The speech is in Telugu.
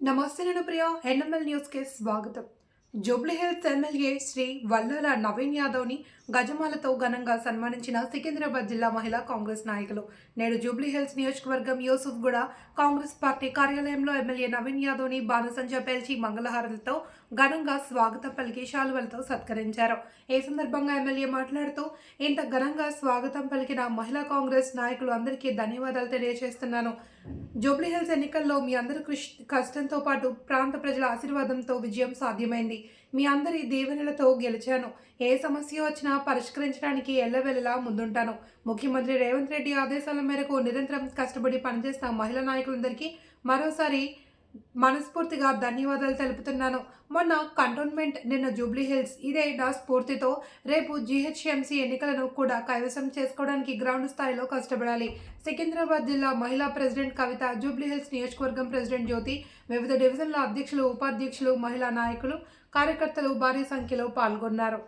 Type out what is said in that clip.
నమస్తే నేను ప్రియా ఎన్ఎంఎల్ న్యూస్కి స్వాగతం. జూబ్లీహిల్స్ ఎమ్మెల్యే శ్రీ వల్లాల నవీన్ యాదవ్ని గజమాలతో ఘనంగా సన్మానించిన సికింద్రాబాద్ జిల్లా మహిళా కాంగ్రెస్ నాయకులు. నేడు జూబ్లీహిల్స్ నియోజకవర్గం యూసుఫ్ గూడ కాంగ్రెస్ పార్టీ కార్యాలయంలో ఎమ్మెల్యే నవీన్ యాదవ్ని బాణసంచ పేల్చి మంగళహారలతో ఘనంగా స్వాగతం పలికి శాలువలతో సత్కరించారు. ఈ సందర్భంగా ఎమ్మెల్యే మాట్లాడుతూ ఇంత ఘనంగా స్వాగతం పలికిన మహిళా కాంగ్రెస్ నాయకులు అందరికీ ధన్యవాదాలు తెలియజేస్తున్నాను. జూబ్లీహిల్స్ ఎన్నికల్లో మీ అందరి కృషి కష్టంతో పాటు ప్రాంత ప్రజల ఆశీర్వాదంతో విజయం సాధ్యమైంది. మీ అందరి దీవెనలతో గెలిచాను. ఏ సమస్య వచ్చినా పరిష్కరించడానికి ఎల్లవెల్లలా ముందుంటాను. ముఖ్యమంత్రి రేవంత్ రెడ్డి ఆదేశాల మేరకు నిరంతరం కష్టపడి పనిచేస్తున్న మహిళా నాయకులందరికీ మరోసారి మనస్ఫూర్తిగా ధన్యవాదాలు తెలుపుతున్నాను. మొన్న కంటోన్మెంట్ నిన్న జూబ్లీ హిల్స్ ఇదే నా స్ఫూర్తితో రేపు జీహెచ్ఎంసీ ఎన్నికలను కూడా కైవసం చేసుకోవడానికి గ్రౌండ్ స్థాయిలో కష్టపడాలి. సికింద్రాబాద్ జిల్లా మహిళా ప్రెసిడెంట్ కవిత జూబ్లీ హిల్స్ నియోజకవర్గం ప్రెసిడెంట్ జ్యోతి వివిధ డివిజన్ల అధ్యక్షులు ఉపాధ్యక్షులు మహిళా నాయకులు కార్యకర్తలు భారీ సంఖ్యలో పాల్గొన్నారు.